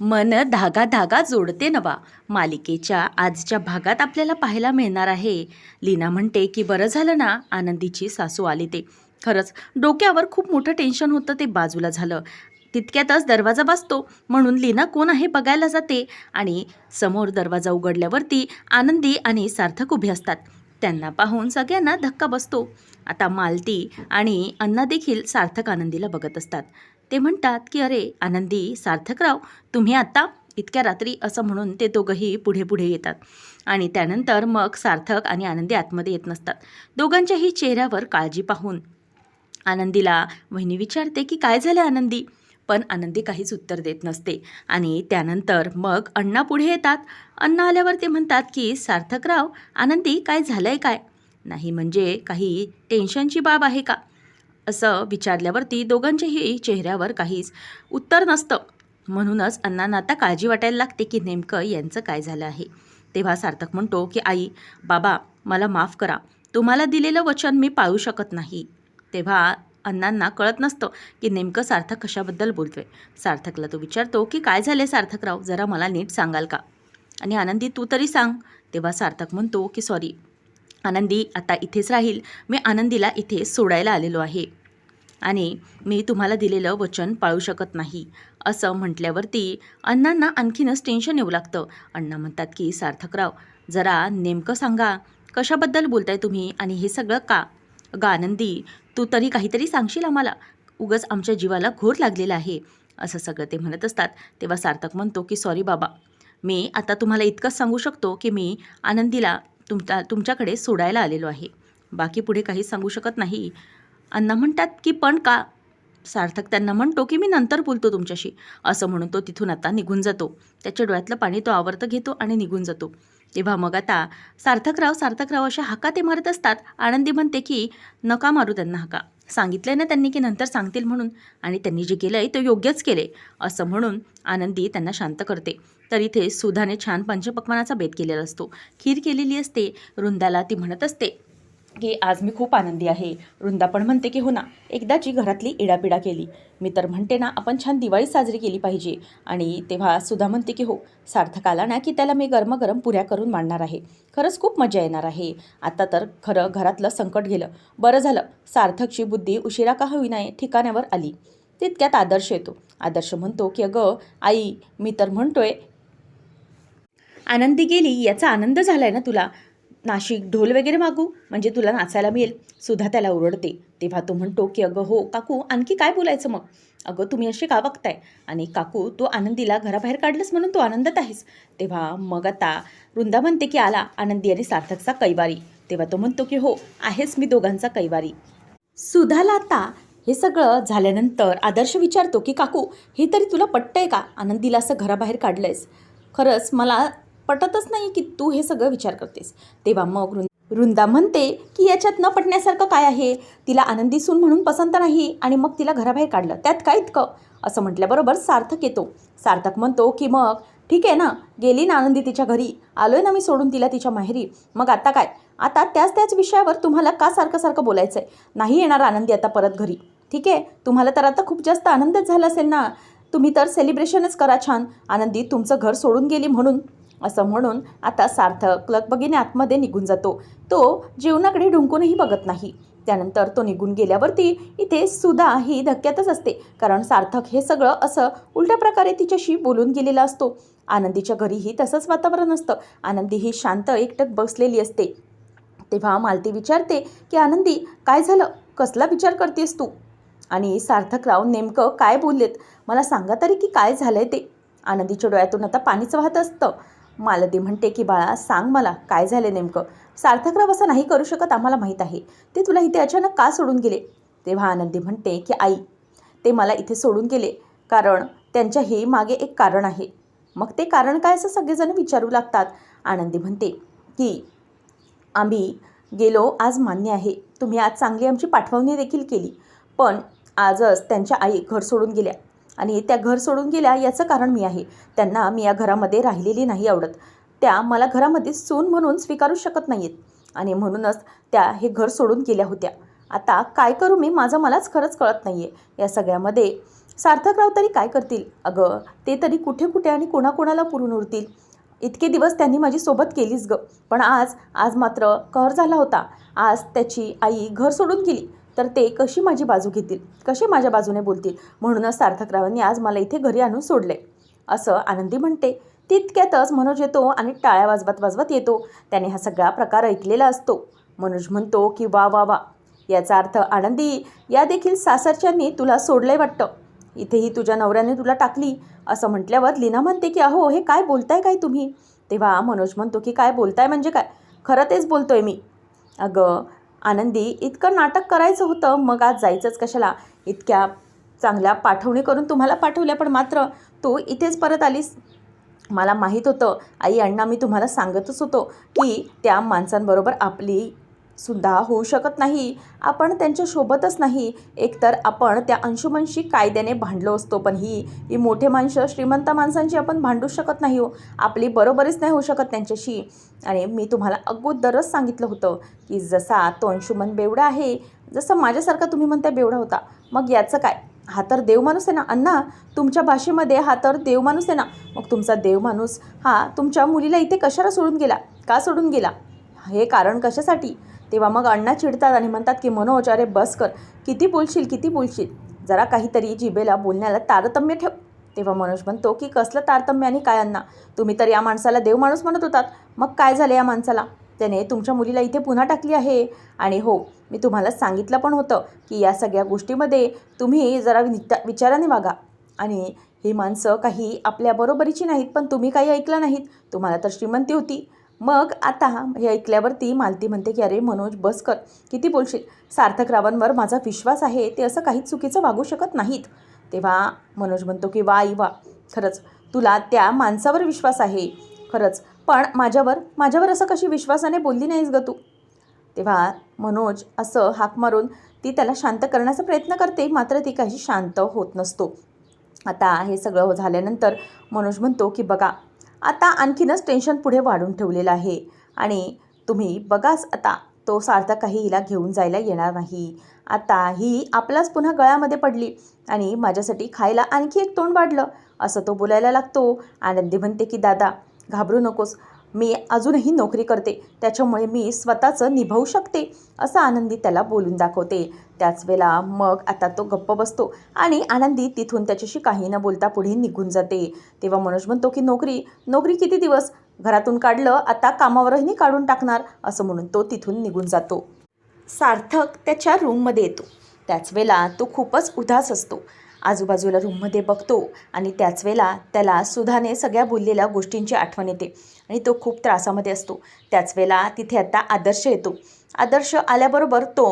मन धागा धागा जोडते नवा. मालिकेच्या आजच्या भागात आपल्याला पाहायला मिळणार आहे. लीना म्हणते की बरं झालं ना आनंदीची सासू आली ते. खरंच डोक्यावर खूप मोठं टेन्शन होतं ते बाजूला झालं. तितक्यातच दरवाजा वाजतो म्हणून लीना कोण आहे बघायला जाते आणि समोर दरवाजा उघडल्यावरती आनंदी आणि सार्थक उभे असतात. त्यांना पाहून सगळ्यांना धक्का बसतो. आता मालती आणि अण्णा देखील सार्थक आनंदीला बघत असतात. ते म्हणतात की अरे आनंदी सार्थकराव तुम्ही आत्ता इतक्या रात्री असं म्हणून ते दोघंही पुढे पुढे येतात. आणि त्यानंतर मग सार्थक आणि आनंदी आतमध्ये येत नसतात. दोघांच्याही चेहऱ्यावर काळजी पाहून आनंदीला वहिनी विचारते की काय झालं आनंदी? पण आनंदी काहीच उत्तर देत नसते. आणि त्यानंतर मग अण्णा पुढे येतात. अण्णा आल्यावर ते म्हणतात की सार्थकराव आनंदी काय झालं आहे काय? नाही म्हणजे काही टेन्शनची बाब आहे का? असं विचारल्यावरती दोघांच्याही चेहऱ्यावर काहीच उत्तर नसतं. म्हणूनच अण्णांना आता काळजी वाटायला लागते की नेमकं यांचं काय झालं आहे. तेव्हा सार्थक म्हणतो की आई बाबा मला माफ करा. तुम्हाला दिलेलं वचन मी पाळू शकत नाही. तेव्हा अण्णांना कळत नसतं की नेमकं सार्थक कशाबद्दल बोलतोय. सार्थकला तो विचारतो की काय झाले सार्थकराव? जरा मला नीट सांगाल का? आणि आनंदी तू तरी सांग. तेव्हा सार्थक म्हणतो की सॉरी आनंदी आता इथेच राहील. मी आनंदीला इथे सोडायला आलेलो आहे. आणि मी तुम्हाला दिलेलं वचन पाळू शकत नाही असं म्हटल्यावरती अण्णांना आणखीनच टेन्शन येऊ लागतं. अण्णा म्हणतात की सार्थकराव जरा नेमकं सांगा कशाबद्दल बोलताय तुम्ही आणि हे सगळं का? गा आनंदी तू तरी काहीतरी सांगशील आम्हाला? उगच आमच्या जीवाला घोर लागलेला आहे असं सगळं ते म्हणत असतात. तेव्हा सार्थक म्हणतो की सॉरी बाबा मी आता तुम्हाला इतकंच सांगू शकतो की मी आनंदीला तुमच्या तुमच्याकडे सोडायला आलेलो आहे. बाकी पुढे काही सांगू शकत नाही. अण्णा म्हणतात की पण का सार्थक त्यांना म्हणतो की मी नंतर बोलतो तुमच्याशी. असं म्हणून तो तिथून आता निघून जातो. त्याच्या डोळ्यातलं पाणी तो आवर्त घेतो आणि निघून जातो. तेव्हा मग आता सार्थकराव सार्थकराव अशा हाका ते मारत असतात. आनंदी म्हणते की नका मारू त्यांना हाका. सांगितलं आहे ना त्यांनी की नंतर सांगतील म्हणून. आणि त्यांनी जे केलं आहे ते योग्यच केले असं म्हणून आनंदी त्यांना शांत करते. तर इथे सुधाने छान पंचपक्वानाचा बेत केलेला असतो. खीर केलेली असते वृंदाला ती म्हणत असते. की आज मी खूप आनंदी आहे. वृंदा पण म्हणते की हो ना एकदाची घरातली इडापिडा केली मी तर म्हणते ना आपण छान दिवाळी साजरी केली पाहिजे. आणि तेव्हा सुधा म्हणते की हो सार्थक आला ना की त्याला मी गरमागरम पुऱ्या करून मांडणार आहे. खरंच खूप मजा येणार आहे. आता तर खरं घरातलं संकट गेलं. बरं झालं सार्थकची बुद्धी उशिरा का होईना ठिकाण्यावर आली. तितक्यात आदर्श येतो. आदर्श म्हणतो की अगं आई मी तर म्हणतोय आनंदी गेली याचा आनंद झालाय ना तुला? नाशिक ढोल वगैरे मागू? म्हणजे तुला नाचायला मिळेल. सुद्धा त्याला ओरडते. तेव्हा तो म्हणतो की अगं हो काकू आणखी काय बोलायचं मग? अगं तुम्ही असे का बघताय? आणि काकू तो आनंदीला घराबाहेर काढलंस म्हणून तू आनंदात आहेस. तेव्हा मग आता वृंदा म्हणते की आला. आनंदी आणि सार्थकचा कैवारी. तेव्हा तो म्हणतो की हो आहेस मी दोघांचा कैवारी. सुधाला आता हे सगळं झाल्यानंतर आदर्श विचारतो की काकू हे तरी तुला पटतंय का? आनंदीला असं घराबाहेर काढलंयस. खरंच मला पटतच नाही की तू हे सगळं विचार करतेस. तेव्हा मग वृं वृंदा म्हणते की याच्यात न पटण्यासारखं काय आहे? तिला आनंदी सून म्हणून पसंत नाही आणि मग तिला घराबाहेर काढलं. त्यात काय इतकं? असं म्हटल्याबरोबर सार्थक येतो. सार्थक म्हणतो की मग ठीक आहे ना गेली ना आनंदी तिच्या घरी. आलोय ना मी सोडून तिला तिच्या माहेरी. मग आता काय? आता त्याच त्याच विषयावर तुम्हाला का सारखं सारखं बोलायचं आहे नाही येणार आनंदी आता परत घरी. ठीक आहे? तुम्हाला तर आता खूप जास्त आनंदच झाला असेल ना? तुम्ही तर सेलिब्रेशनच करा छान. आनंदी तुमचं घर सोडून गेली म्हणून. असं म्हणून आता सार्थक लगबगीने आतमध्ये निघून जातो. तो जेवणाकडे ढुंकूनही बघत नाही. त्यानंतर तो निघून गेल्यावरती इथे सुद्धा ही धक्क्यातच असते. कारण सार्थक हे सगळं असं उलट्या प्रकारे तिच्याशी बोलून गेलेला असतो. आनंदीच्या घरीही तसंच वातावरण असतं. आनंदी ही शांत एकटक बसलेली असते. तेव्हा मालती विचारते की आनंदी काय झालं? कसला विचार करतेस तू? आणि सार्थकराव नेमकं काय बोललेत? मला सांगा तरी की काय झालंय ते? आनंदीच्या डोळ्यातून आता पाणीच वाहत असतं. मालती म्हणते की बाळा सांग मला काय झालं नेमकं? सार्थकराव असं नाही करू शकत आम्हाला माहीत आहे. ते तुला इथे अचानक का सोडून गेले? तेव्हा आनंदी म्हणते की आई ते मला इथे सोडून गेले कारण त्यांच्या हे मागे एक कारण आहे. मग ते कारण काय असं सगळेजण विचारू लागतात? आनंदी म्हणते की आम्ही गेलो आज मान्य आहे. तुम्ही आज चांगली आमची पाठवणी देखील केली. पण आजच त्यांच्या आई घर सोडून गेल्या. आणि त्या घर सोडून गेल्या याचं कारण मी आहे. त्यांना मी या घरामध्ये राहिलेली नाही आवडत. त्या मला घरामध्ये सून म्हणून स्वीकारू शकत नाही आहेत आणि म्हणूनच त्या हे घर सोडून गेल्या होत्या. आता काय करू मी? माझं मलाच खरंच कळत नाही आहे या सगळ्यामध्ये सार्थकराव तरी काय करतील? अगं ते तरी कुठे कुठे आणि कोणाकोणाला पुरून उरतील? इतके दिवस त्यांनी माझी सोबत केलीच ग. पण आज आज मात्र कहर झाला होता. आज त्याची आई घर सोडून गेली. तर ते कशी माझी बाजू घेतील? कसे माझ्या बाजूने बोलतील? म्हणूनच सार्थकरावांनी आज मला इथे घरी आणून सोडले. असं आनंदी म्हणते. तितक्यातच मनोज येतो आणि टाळ्या वाजवत वाजवत येतो. त्याने हा सगळा प्रकार ऐकलेला असतो. मनोज म्हणतो की वा वा वा. याचा अर्थ आनंदी या देखील सासरच्यांनी तुला सोडलंय वाटतं. इथेही तुझ्या नवऱ्याने तुला टाकली. असं म्हटल्यावर लीना म्हणते की अहो हे काय बोलताय काय तुम्ही? तेव्हा मनोज म्हणतो की काय बोलताय म्हणजे काय? खरं तेच बोलतोय मी. अगं आनंदी इतकं नाटक करायचं होतं मग आज जायचंच कशाला? इतक्या चांगल्या पाठवणी करून तुम्हाला पाठवल्या पण मात्र तू इथेच परत आलीस. मला माहीत होतं आई अण्णा मी तुम्हाला सांगतच होतो की त्या माणसांबरोबर आपली सुद्धा होऊ शकत नाही. आपण त्यांच्या सोबतच नाही. एकतर आपण त्या अंशुमनशी कायद्याने भांडलो असतो पण ही ही मोठे माणसं श्रीमंत माणसांची आपण भांडू शकत नाही हो. आपली बरोबरीच नाही होऊ शकत त्यांच्याशी. आणि मी तुम्हाला अगोदरच सांगितलं होतं की जसा तो अंशुमन बेवडा आहे जसं माझ्यासारखा तुम्ही म्हणताय बेवडा होता. मग याचं काय? हा तर देव माणूस आहे ना अण्णा? तुमच्या भाषेमध्ये हा तर देवमाणूस आहे ना? मग तुमचा देव माणूस हा तुमच्या मुलीला इथे कशाला सोडून गेला? का सोडून गेला? हे कारण कशासाठी? तेव्हा मग अण्णा चिडतात आणि म्हणतात की मनोज अरे बस कर. किती बोलशील किती बोलशील? जरा काहीतरी जिबेला बोलण्याला तारतम्य ठेव. तेव्हा मनोज म्हणतो की कसलं तारतम्य आणि काय अण्णा? तुम्ही तर या माणसाला देव माणूस म्हणत होतात. मग काय झालं या माणसाला? त्याने तुमच्या मुलीला इथे पुन्हा टाकली आहे. आणि हो मी तुम्हाला सांगितलं पण होतं की या सगळ्या गोष्टीमध्ये तुम्ही जरा विचाराने वागा. आणि ही माणसं काही आपल्या बरोबरीची नाहीत पण तुम्ही काही ऐकलं नाहीत. तुम्हाला तर श्रीमंती होती. मग आता हे ऐकल्यावरती मालती म्हणते की अरे मनोज बस कर. किती बोलशील? सार्थकरावांवर माझा विश्वास आहे. ते असं काहीच चुकीचं वागू शकत नाहीत. तेव्हा मनोज म्हणतो की वा आई वा. खरंच तुला त्या माणसावर विश्वास आहे. खरंच. पण माझ्यावर माझ्यावर असं कशी विश्वासाने बोलली नाहीस ग तू? तेव्हा मनोज असं हाक मारून ती त्याला शांत करण्याचा प्रयत्न करते मात्र ती काही शांत होत नसतो. आता हे सगळं झाल्यानंतर मनोज म्हणतो की बघा आता आणखीनच टेन्शन पुढे वाढून ठेवलेलं आहे. आणि तुम्ही बघाच आता तो सार्थक काही हिला घेऊन जायला येणार नाही. आता ही आपलाच पुन्हा गळ्यामध्ये पडली आणि माझ्यासाठी खायला आणखी एक तोंड वाढलं असं तो बोलायला लागतो. आनंदी म्हणते की दादा घाबरू नकोस. मी अजूनही नोकरी करते त्याच्यामुळे मी स्वतःचं निभावू शकते असं आनंदी त्याला बोलून दाखवते. त्याच वेळेला मग आता तो गप्प बसतो आणि आनंदी तिथून त्याच्याशी काही न बोलता पुढे निघून जाते. तेव्हा मनोज म्हणतो की नोकरी नोकरी किती दिवस? घरातून काढलं आता कामावरही काढून टाकणार असं म्हणून तो तिथून निघून जातो. सार्थक त्याच्या रूममध्ये येतो. त्याच वेळेला तो खूपच उदास असतो. आजूबाजूला रूममध्ये बघतो आणि त्याच वेळेला त्याला सुधाने सगळ्या बोललेल्या गोष्टींची आठवण येते आणि तो खूप त्रासामध्ये असतो. त्याच वेळेला तिथे आता आदर्श येतो. आदर्श आल्याबरोबर तो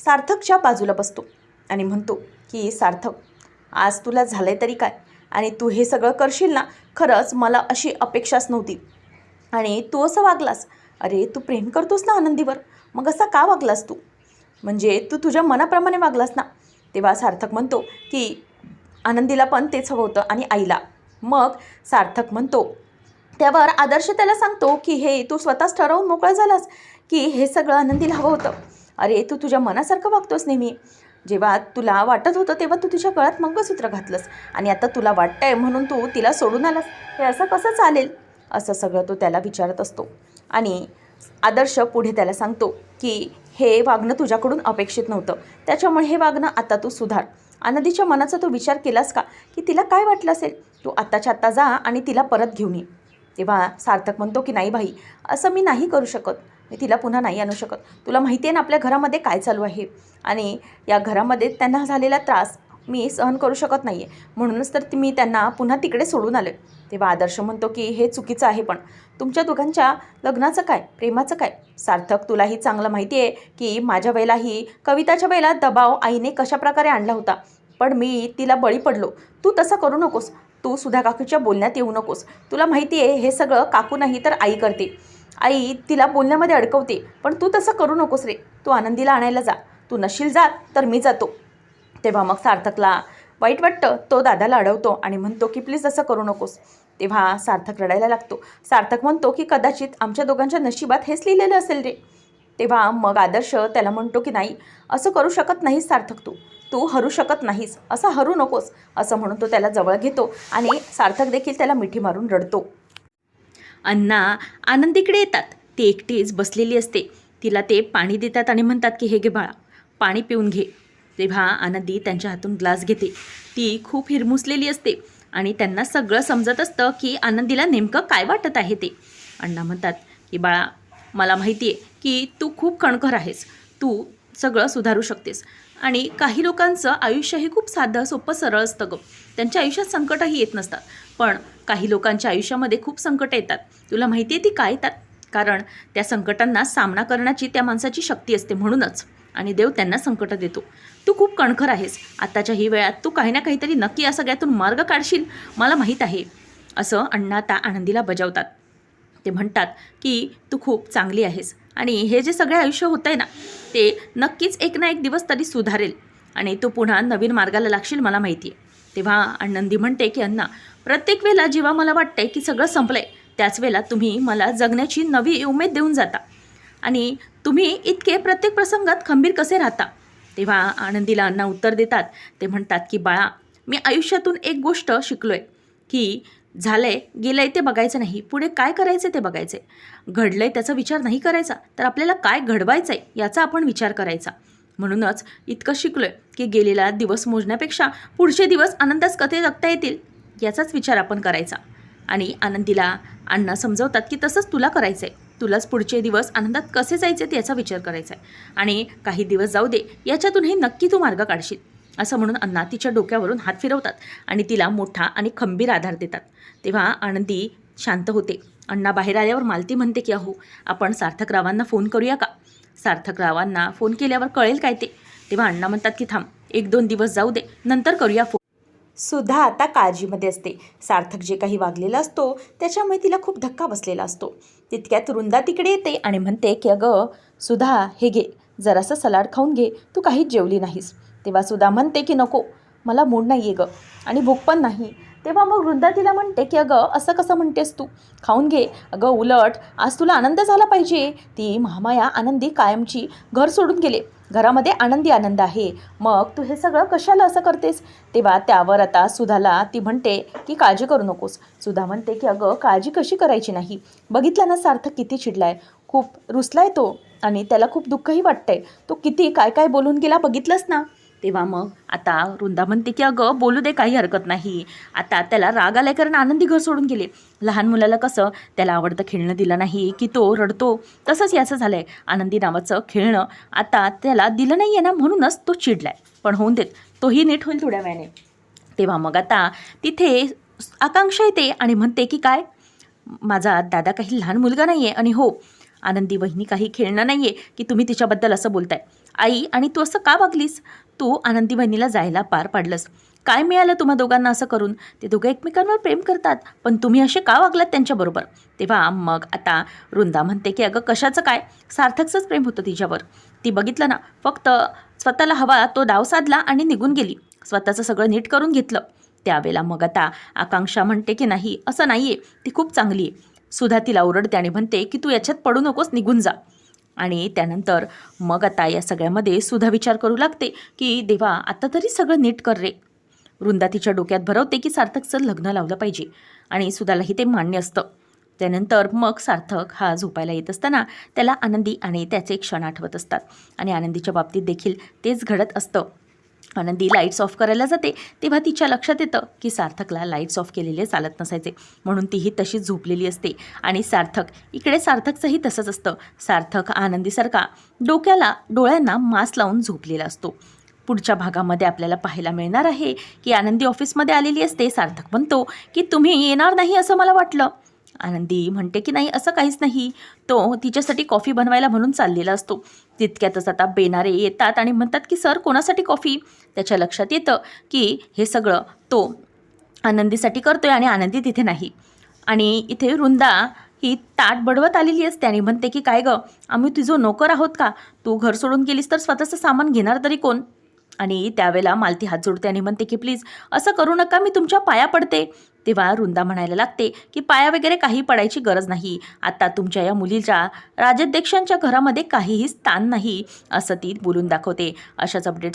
सार्थकच्या बाजूला बसतो आणि म्हणतो की सार्थक आज तुला झालं आहे तरी काय? आणि तू हे सगळं करशील ना खरंच मला अशी अपेक्षाच नव्हती. आणि तू असं वागलास? अरे तू प्रेम करतोस ना आनंदीवर? मग असा का वागलास तू? म्हणजे तू तुझ्या मनाप्रमाणे वागलास ना? तेव्हा सार्थक म्हणतो की आनंदीला पण तेच हवं होतं आणि आईला. मग सार्थक म्हणतो त्यावर आदर्श त्याला सांगतो की हे तू स्वतःच ठरवून मोकळा झालास की हे सगळं आनंदीला हवं होतं. अरे तू तुझ्या मनासारखं वागतोस नेहमी. जेव्हा तुला वाटत होतं तेव्हा तू तुझ्या गळ्यात मंगळसूत्र घातलंस आणि आता तुला वाटतंय म्हणून तू तिला सोडून आलास. हे असं कसं चालेल? असं सगळं तो त्याला विचारत असतो. आणि आदर्श पुढे त्याला सांगतो की हे वागणं तुझ्याकडून अपेक्षित नव्हतं. त्याच्यामुळे हे वागणं आता तू सुधार. आनंदीच्या मनाचा तू विचार केलास का? की तिला काय वाटलं असेल? तू आत्ताच्या आत्ता जा आणि तिला परत घेऊन ये. तेव्हा सार्थक म्हणतो की नाही भाई असं मी नाही करू शकत. मी तिला पुन्हा नाही आणू शकत. तुला माहिती आहे ना आपल्या घरामध्ये काय चालू आहे? आणि या घरामध्ये त्यांना झालेला त्रास मी सहन करू शकत नाही आहे म्हणूनच तर ती- मी त्यांना पुन्हा तिकडे सोडून आले. तेव्हा आदर्श म्हणतो की हे चुकीचं आहे पण तुमच्या दोघांच्या लग्नाचं काय प्रेमाचं काय? सार्थक तुलाही चांगलं माहिती आहे की माझ्या वेळेलाही कविताच्या वेळेला दबाव आईने कशाप्रकारे आणला होता. पण मी तिला बळी पडलो. तू तसं करू नकोस. तू सुधा काकूच्या बोलण्यात येऊ नकोस. तुला माहिती आहे हे सगळं काकू नाही तर आई करते. आई तिला बोलण्यामध्ये अडकवते. पण तू तसं करू नकोस रे. तू आनंदीला आणायला जा. तू नशील जात तर मी जातो. तेव्हा मग सार्थकला वाईट वाटतं. तो दादाला अडवतो आणि म्हणतो की प्लीज असं करू नकोस. तेव्हा सार्थक रडायला लागतो. सार्थक म्हणतो की कदाचित आमच्या दोघांच्या नशिबात हेच लिहिलेलं असेल रे. तेव्हा मग आदर्श त्याला म्हणतो की नाही असं करू शकत नाहीस सार्थक तू. तू हरू शकत नाहीस. असं हरू नकोस. असं म्हणून तो त्याला जवळ घेतो आणि सार्थक देखील त्याला मिठी मारून रडतो. अण्णा आनंदीकडे येतात. ती एकटीच बसलेली असते. तिला ते पाणी देतात आणि म्हणतात की हे घे बाळा पाणी पिऊन घे. तेव्हा आनंदी त्यांच्या हातून ग्लास घेते. ती खूप हिरमुसलेली असते. आणि त्यांना सगळं समजत असतं की आनंदीला नेमकं काय वाटत आहे ते. अण्णा म्हणतात की बाळा मला माहिती आहे की तू खूप कणखर आहेस. तू सगळं सुधारू शकतेस. आणि काही लोकांचं आयुष्य हे खूप साधं सोपं सरळ असतं गं. त्यांच्या आयुष्यात संकटही येत नसतात. पण काही लोकांच्या आयुष्यामध्ये खूप संकटं येतात. तुला माहिती आहे ती काय येतात? कारण त्या संकटांना सामना करण्याची त्या माणसाची शक्ती असते म्हणूनच. आणि देव त्यांना संकट देतो. तू खूप कणखर आहेस. आत्ताच्या ही वेळात तू काही ना काहीतरी नक्की या सगळ्यातून मार्ग काढशील मला माहीत आहे. असं अण्णा आता आनंदीला बजावतात. ते म्हणतात की तू खूप चांगली आहेस आणि हे जे सगळे आयुष्य होतं आहे ना ते नक्कीच एक ना एक दिवस तरी सुधारेल आणि तू पुन्हा नवीन मार्गाला लागशील मला माहिती आहे तेव्हा आनंदी म्हणते की अण्णा प्रत्येक वेळेला जेव्हा मला वाटतंय की सगळं संपलं आहे त्याच वेळेला तुम्ही मला जगण्याची नवी उमेद देऊन जाता आणि तुम्ही इतके प्रत्येक प्रसंगात खंबीर कसे राहता? तेव्हा आनंदीला अण्णा उत्तर देतात. ते म्हणतात की बाळा मी आयुष्यातून एक गोष्ट शिकलो आहे की झालंय गेलंय ते बघायचं नाही. पुढे काय करायचं ते बघायचं आहे घडलंय त्याचा विचार नाही करायचा. तर आपल्याला काय घडवायचं आहे याचा आपण विचार करायचा. म्हणूनच इतकं शिकलो आहे की गेलेला दिवस मोजण्यापेक्षा पुढचे दिवस आनंदास कथे जगता येतील याचाच विचार आपण करायचा. आणि आनंदीला अण्णा समजवतात की तसंच तुला करायचं आहे तुलाच पुढचे दिवस आनंदात कसे जायचे ते याचा विचार करायचा आहे आणि काही दिवस जाऊ दे याच्यातूनही नक्की तू मार्ग काढशील असं म्हणून अण्णा तिच्या डोक्यावरून हात फिरवतात आणि तिला मोठा आणि खंबीर आधार देतात. तेव्हा आनंदी शांत होते. अण्णा बाहेर आल्यावर मालती म्हणते की अहो आपण सार्थकरावांना फोन करूया का? सार्थकरावांना फोन केल्यावर कळेल काय ते. तेव्हा अण्णा म्हणतात की थांब एक दोन दिवस जाऊ दे नंतर करूया फोन. सुद्धा आता काळजीमध्ये असते. सार्थक जे काही वागलेला असतो त्याच्यामुळे तिला खूप धक्का बसलेला असतो. तितक्यात वृंदा तिकडे येते आणि म्हणते की अगं सुधा हे घे. जरासं सलाड खाऊन घे. तू काहीच जेवली नाहीस. तेव्हा सुधा म्हणते की नको. मला मूड नाही आहे गं आणि भूक पण नाही. तेव्हा मग वृंदा तिला म्हणते की अगं असं कसं म्हणतेस तू? खाऊन घे. अगं उलट आज तुला आनंद झाला पाहिजे. ती महामाया आनंदी कायमची घर सोडून गेले. घरामध्ये आनंदी आनंद आहे. मग तू हे सगळं कशाला असं करतेस? तेव्हा त्यावर आता सुधाला ती म्हणते की काळजी करू नकोस. सुधा म्हणते की अगं काळजी कशी करायची नाही? बघितलं ना सार्थक किती चिडलाय. खूप रुसलाय तो आणि त्याला खूप दुःखही वाटतंय. तो किती काय काय बोलून गेला बघितलंस ना? तेव्हा मग आता वृंदा म्हणते की अगं बोलू दे काही हरकत नाही. आता त्याला राग आलाय कारण आनंदी घर सोडून गेले. लहान मुलाला कसं त्याला आवडतं खेळणं दिलं नाही की तो रडतो. तसंच याचं झालं आहे आनंदी नावाचं खेळणं आता त्याला दिलं नाही आहे ना म्हणूनच तो चिडलाय. पण होऊन देत तोही नीट होईल थोड्या वेळाने. तेव्हा मग आता तिथे आकांक्षा येते आणि म्हणते की काय? माझा दादा काही लहान मुलगा नाही आहे आणि हो आनंदी वहिनी काही खेळणं नाही आहे की तुम्ही तिच्याबद्दल असं बोलताय. आई आणि तू असं का वागलीस? तू आनंदी बहिणीला जायला पार पाडलंस. काय मिळालं तुम्हा दोघांना असं करून? ते दोघं एकमेकांवर प्रेम करतात. पण तुम्ही असे का वागलात त्यांच्याबरोबर तेव्हा मग आता वृंदा म्हणते की अगं कशाचं काय? सार्थकचंच प्रेम होतं तिच्यावर. ती बघितलं ना फक्त स्वतःला हवा तो डाव साधला आणि निघून गेली. स्वतःचं सगळं नीट करून घेतलं. त्यावेळेला मग आता आकांक्षा म्हणते की नाही असं नाही आहे ती खूप चांगली आहे. सुधा तिला ओरडते आणि म्हणते की तू याच्यात पडू नकोस निघून जा. आणि त्यानंतर मग आता या सगळ्यामध्ये सुद्धा विचार करू लागते की देवा आता तरी सगळं नीट कर रे. वृंदा तिच्या डोक्यात भरवते की सार्थकचं लग्न लावलं पाहिजे आणि सुधालाही ते मान्य असतं. त्यानंतर मग सार्थक हा झोपायला येत असताना त्याला आनंदी आणि त्याचे क्षण आठवत असतात आणि आनंदीच्या बाबतीत देखील तेच घडत असतं. आनंदी लाईट्स ऑफ करायला जाते. तेव्हा तिच्या लक्षात येतं की सार्थकला लाईट्स ऑफ केलेले चालत नसायचे. म्हणून तीही तशीच झोपलेली असते. आणि सार्थक इकडे सार्थकचंही तसंच असतं. सार्थक आनंदीसारखा डोक्याला डोळ्यांना मास्क लावून झोपलेला असतो. पुढच्या भागामध्ये आपल्याला पाहायला मिळणार आहे की आनंदी ऑफिसमध्ये आलेली असते सार्थक म्हणतो की तुम्ही येणार नाही असं मला वाटलं. आनंदी म्हणते की नाही असं काहीच नाही. तो तिच्यासाठी कॉफी बनवायला म्हणून चाललेला असतो. तितक्यातच आता बेनारे येतात आणि म्हणतात की सर कोणासाठी कॉफी? त्याच्या लक्षात येतं की हे सगळं तो आनंदीसाठी करतोय आणि आनंदी तिथे नाही. आणि इथे वृंदा ही ताट बडवत आलेली असते आणि म्हणते की काय गं आम्ही तुझं नोकर आहोत का? तू घर सोडून गेलीस तर स्वतःचं सामान घेणार तरी कोण? आणि त्यावेळेला मालती हात जोडते आणि म्हणते की प्लीज असं करू नका मी तुमच्या पाया पडते. तेव्हा वृंदा म्हणायला लागते की पाया वगैरे काही पडायची गरज नाही. आता तुमच्या या मुलीच्या राजाध्यक्षांच्या घरामध्ये काहीही स्थान नाही असं ती बोलून दाखवते. अशाच अपडेट